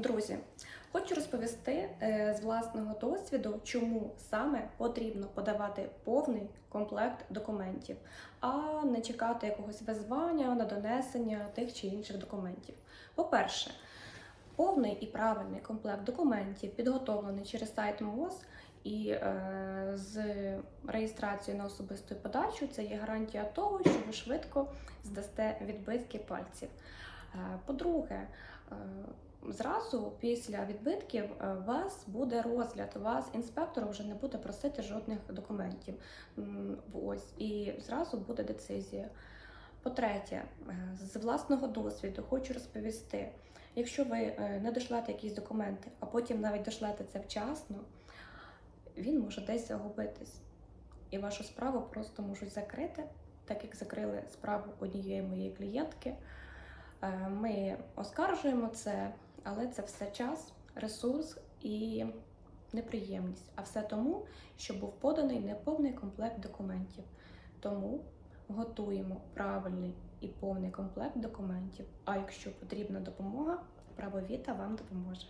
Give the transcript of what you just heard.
Друзі, хочу розповісти е, з власного досвіду, чому саме потрібно подавати повний комплект документів, а не чекати якогось визвання на донесення тих чи інших документів. По-перше, повний і правильний комплект документів підготовлений через сайт МОЗ і е, з реєстрацією на особисту подачу це є гарантія того, що ви швидко здасте відбитки пальців. Е, По-друге, зразу після відбитків е, у вас буде розгляд, вас інспектор вже не буде просити жодних документів. Ось і зразу буде децизія. По-третє, е, з власного досвіду хочу розповісти, якщо ви е, не дошлете якісь документи, а потім навіть дошлете це вчасно, він може десь загубитись. І вашу справу просто можуть закрити, так як закрили справу однієї моєї клієнтки. Е, Ми оскаржуємо це, але це все час, ресурс і неприємність. А все тому, що був поданий неповний комплект документів. Тому готуємо правильний і повний комплект документів. А якщо потрібна допомога, правовіта вам допоможе.